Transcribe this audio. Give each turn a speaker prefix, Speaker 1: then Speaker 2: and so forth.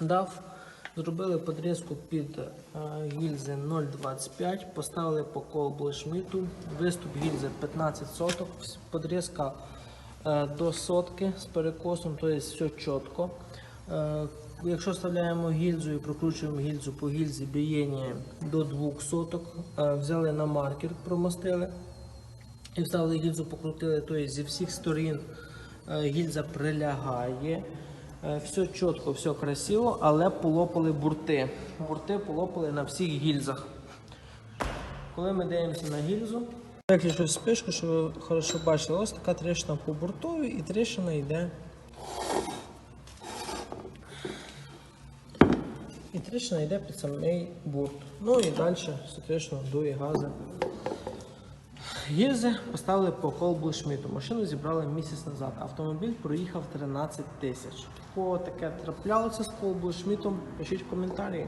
Speaker 1: дав. Зробили подрізку під е, гільзи 0,25, поставили по колбу шміту, виступ гільзи 15 соток, подрізка е, до сотки з перекосом, тобто все чітко. Е, Якщо вставляємо гільзу і прокручуємо гільзу по гільзі бієння до 2 соток, взяли на маркер, промостили і вставили гільзу, покрутили, тобто зі всіх сторін гільза прилягає. Е, Все чітко, все красиво, але полопали бурти. Бурти полопали на всіх гільзах. Коли ми дивимося на гільзу, щось спишку, щоб ви хорошо бачили, ось така тріщина по буртові і тріщина йде. І тріщина йде під самий бурт. Ну і далі, соответственно, дує гази. Гільзи поставили по колбу Шміту. Машину зібрали місяць назад. Автомобіль проїхав 13 тисяч. Кого таке траплялося з колбою Шмітом, пишіть в коментарі.